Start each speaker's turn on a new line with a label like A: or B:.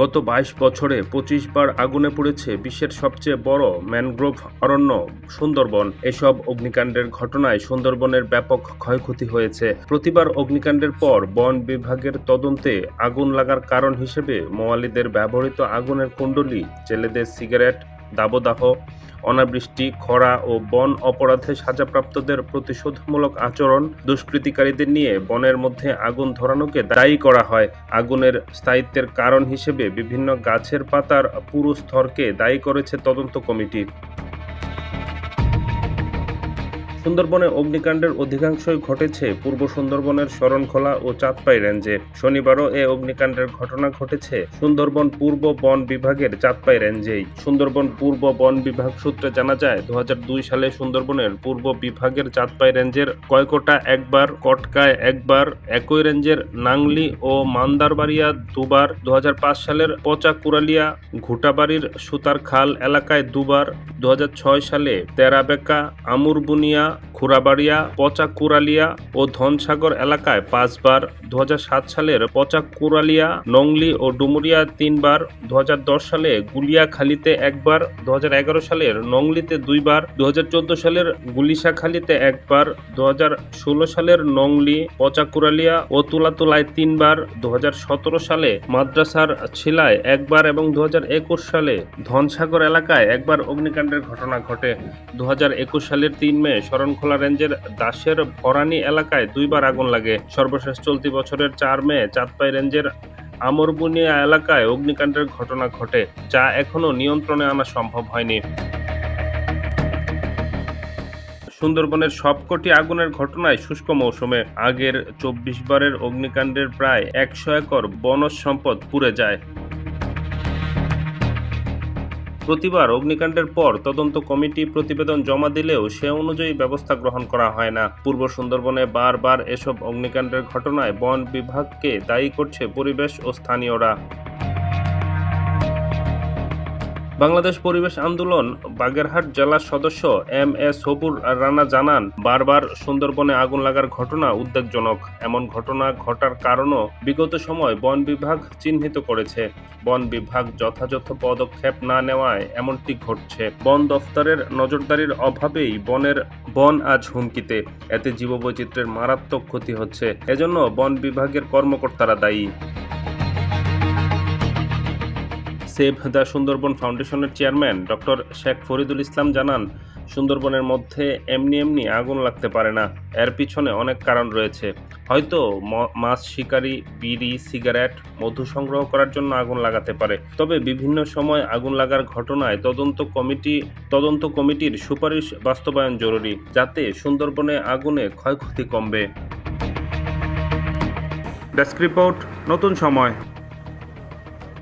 A: গত বাইশ বছরে পঁচিশ বার আগুনে পড়েছে বিশ্বের সবচেয়ে বড় ম্যানগ্রোভ অরণ্য সুন্দরবন। এসব অগ্নিকাণ্ডের ঘটনায় সুন্দরবনের ব্যাপক ক্ষয়ক্ষতি হয়েছে। প্রতিবার অগ্নিকাণ্ডের পর বন বিভাগের তদন্তে আগুন লাগার কারণ হিসেবে মোয়ালিদের ব্যবহৃত আগুনের কুণ্ডলি, জেলেদের সিগারেট দাবদাহ, অনাবৃষ্টি, খরা ও বন অপরাধে সাজাপ্রাপ্তদের প্রতিশোধমূলক আচরণ দুষ্কৃতিকারীদের নিয়ে বনের মধ্যে আগুন ধরানোকে দায়ী করা হয়। আগুনের স্থায়িত্বের কারণ হিসেবে বিভিন্ন গাছের পাতার পুরু স্তরকে দায়ী করেছে তদন্ত কমিটি। সুন্দরবনে অগ্নিকাণ্ডের অধিকাংশই ঘটেছে পূর্ব সুন্দরবনের শরণখোলা ও চাঁদপাই রেঞ্জে। শনিবারও এ অগ্নিকাণ্ডের ঘটনা ঘটেছে সুন্দরবন পূর্ব বন বিভাগের চাঁদপাই রেঞ্জেই। সুন্দরবন পূর্ব বন বিভাগ সূত্রে জানা যায় দু হাজার দুই সালে সুন্দরবনের পূর্ব বিভাগের চাঁদপাই রেঞ্জের কয়কোটা একবার, কটকায় একবার, একই রেঞ্জের নাংলি ও মান্দারবাড়িয়া দুবার দু হাজার পাঁচ সালের পচা কুরালিয়া ঘুটাবাড়ির সুতার খাল এলাকায় দুবার দু হাজার ছয় সালে তেরাবেকা, আমুরবুনিয়া 감사합니다. খুরাবাড়িয়া পচা কুরালিয়া ও ধনসাগর এলাকায় পাঁচবার, দুহাজার সাত সালের পচা কুরালিয়া, নংলি ও ডুমুরিয়া তিনবার, দুহাজার দশ সালে গুলিয়াখালীতে একবার, দুহাজার এগারো সালের নংলিতে দুইবার, দুহাজার চোদ্দ সালের গুলিশাখালীতে একবার দু হাজার ষোলো সালের নংলি, পচা কুরালিয়া ও তুলাতুলায় তিনবার দু হাজার সতেরো সালে মাদ্রাসার ছিলায় একবার এবং দু হাজার একুশ সালে ধনসাগর এলাকায় একবার অগ্নিকাণ্ডের ঘটনা ঘটে। দু হাজার একুশ সালের তিন মে শরণখোলা রেঞ্জের দাসের ভরানি এলাকায় দুইবার আগুন লাগে। সর্বশেষ চলতি বছরের চার মে চাঁদপাই রেঞ্জের আমরবুনিয়া এলাকায় অগ্নিকাণ্ডের ঘটনা ঘটে, যা এখনও নিয়ন্ত্রণে আনা সম্ভব হয়নি। সুন্দরবনের সবকটি আগুনের ঘটনায় শুষ্ক মৌসুমে। আগের চব্বিশ বারের অগ্নিকাণ্ডের প্রায় একশো একর বনজ সম্পদ পুড়ে যায়। প্রতিবার অগ্নিকাণ্ডের পর তদন্ত কমিটি প্রতিবেদন জমা দিলেও সে অনুযায়ী ব্যবস্থা গ্রহণ করা হয় না। পূর্ব সুন্দরবনে বারবার এসব অগ্নিকাণ্ডের ঘটনায় বন বিভাগকে দায়ী করছে পরিবেশ ও স্থানীয়রা। বাংলাদেশ পরিবেশ আন্দোলন বাগেরহাট জেলার সদস্য এম এস সবুর রানা জানান, বারবার সুন্দরবনে আগুন লাগার ঘটনা উদ্বেগজনক। এমন ঘটনা ঘটার কারণও বিগত সময় বন বিভাগ চিহ্নিত করেছে। বন বিভাগ যথাযথ পদক্ষেপ না নেওয়ায় এমনটি ঘটছে। বন দফতরের নজরদারির অভাবেই বনের বন আজ হুমকিতে। এতে জীববৈচিত্র্যের মারাত্মক ক্ষতি হচ্ছে। এজন্য বন বিভাগের কর্মকর্তারা দায়ী। সেভ দ্য সুন্দরবন ফাউন্ডেশনের চেয়ারম্যান ডক্টর শেখ ফরিদুল ইসলাম জানান, সুন্দরবনের মধ্যে এমনি এমনি আগুন লাগতে পারে না। এর পিছনে অনেক কারণ রয়েছে। হয়তো মাছ শিকারী, বিড়ি, সিগারেট, মধু সংগ্রহ করার জন্য আগুন লাগাতে পারে। তবে বিভিন্ন সময় আগুন লাগার ঘটনায় তদন্ত কমিটি, তদন্ত কমিটির সুপারিশ বাস্তবায়ন জরুরি, যাতে সুন্দরবনে আগুনে ক্ষয়ক্ষতি কমবে। ডেস্ক রিপোর্ট, নতুন সময়।